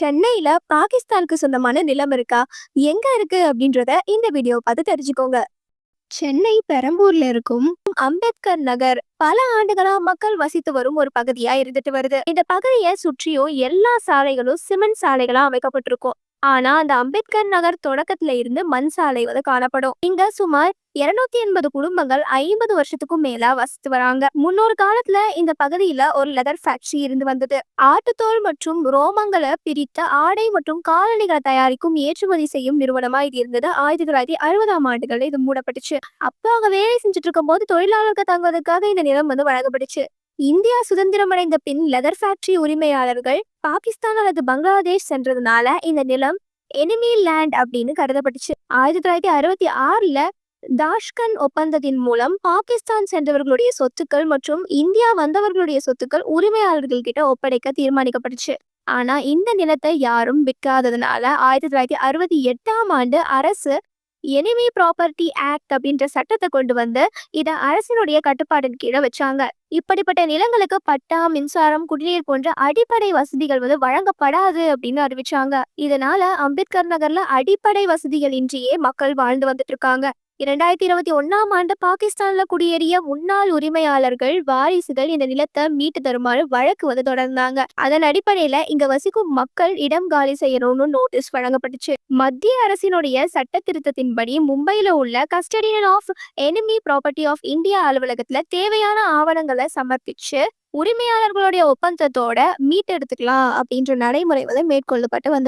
சென்னையில பாகிஸ்தானுக்கு சொந்தமான நிலம் இருக்கா? எங்க இருக்கு? அப்படின்றத இந்த வீடியோ பார்த்து தெரிஞ்சுக்கோங்க. சென்னை பெரம்பூர்ல இருக்கும் அம்பேத்கர் நகர். பல ஆண்டுகளா மக்கள் வசித்து வரும் ஒரு பகுதியா இருந்துட்டு வருது. இந்த பகுதியை சுற்றியும் எல்லா சாலைகளும் சிமெண்ட் சாலைகளா அமைக்கப்பட்டிருக்கும். ஆனா அந்த அம்பேத்கர் நகர் தொடக்கத்துல இருந்து மண் சாலை வந்து காணப்படும். இங்க சுமார் இருநூத்தி எண்பது குடும்பங்கள் ஐம்பது வருஷத்துக்கும் மேல வசித்து வராங்க. முன்னொரு காலத்துல இந்த பகுதியில ஒரு லெதர் ஃபேக்டரி இருந்து வந்தது. ஆட்டுத்தோல் மற்றும் ரோமங்களை பிரித்த ஆடை மற்றும் காலணிகளை தயாரிக்கும் ஏற்றுமதி செய்யும் நிறுவனமா இது இருந்தது. ஆயிரத்தி தொள்ளாயிரத்தி அறுபதாம் ஆண்டுகள்ல இது மூடப்பட்டுச்சு. அப்போ அவங்க வேலை செஞ்சுட்டு இருக்கும் போது தொழிலாளர்கள் தங்குவதற்காக இந்த நிலம் வந்து வழங்கப்பட்டுச்சு. இந்தியா சுதந்திரமடைந்த பின் லெதர் ஃபேக்டரி உரிமையாளர்கள் பாகிஸ்தான் அல்லது பங்களாதேஷ் சென்றதுனால இந்த நிலம் எனிமி லேண்ட் அப்படின்னு கருதப்பட்டுச்சு. ஆயிரத்தி தொள்ளாயிரத்தி அறுபத்தி ஆறுல தாஷ்கன் ஒப்பந்தத்தின் மூலம் பாகிஸ்தான் சென்றவர்களுடைய சொத்துக்கள் மற்றும் இந்தியா வந்தவர்களுடைய சொத்துக்கள் உரிமையாளர்கள் கிட்ட ஒப்படைக்க தீர்மானிக்கப்பட்டுச்சு. ஆனா இந்த நிலத்தை யாரும் விற்காததுனால ஆயிரத்தி தொள்ளாயிரத்தி அறுபத்தி எட்டாம் ஆண்டு அரசு எனிமி ப்ராப்பர்ட்டி ஆக்ட் அப்படின்ற சட்டத்தை கொண்டு வந்து இதை அரசினுடைய கட்டுப்பாட்டின் கீழே வச்சாங்க. இப்படிப்பட்ட நிலங்களுக்கு பட்டா மின்சாரம் குடிநீர் போன்ற அடிப்படை வசதிகள் வந்து வழங்கப்படாது அப்படின்னு அறிவிச்சாங்க. இதனால அம்பேத்கர் நகர்ல அடிப்படை வசதிகள் இன்றியே மக்கள் வாழ்ந்து வந்துட்டு இருக்காங்க. இரண்டாயிரத்தி இருபத்தி ஒன்னாம் ஆண்டு பாகிஸ்தான்ல குடியேறிய முன்னாள் உரிமையாளர்கள் வாரிசுகள் இந்த நிலத்தை மீட்டு தருமாறு வழக்கு வந்து தொடர்ந்தாங்க. அதன் அடிப்படையில இங்க வசிக்கும் மக்கள் இடம் காலி செய்யணும்னு நோட்டீஸ் வழங்கப்பட்டுச்சு. மத்திய அரசினுடைய சட்ட திருத்தத்தின்படி மும்பையில உள்ள custodian of enemy property of India அலுவலகத்துல தேவையான ஆவணங்களை சமர்ப்பிச்சு உரிமையாளர்களுடைய ஒப்பந்தத்தோட மீட்டெடுத்துக்கலாம் அப்படின்ற நடைமுறை வந்து மேற்கொள்ளப்பட்டு வந்து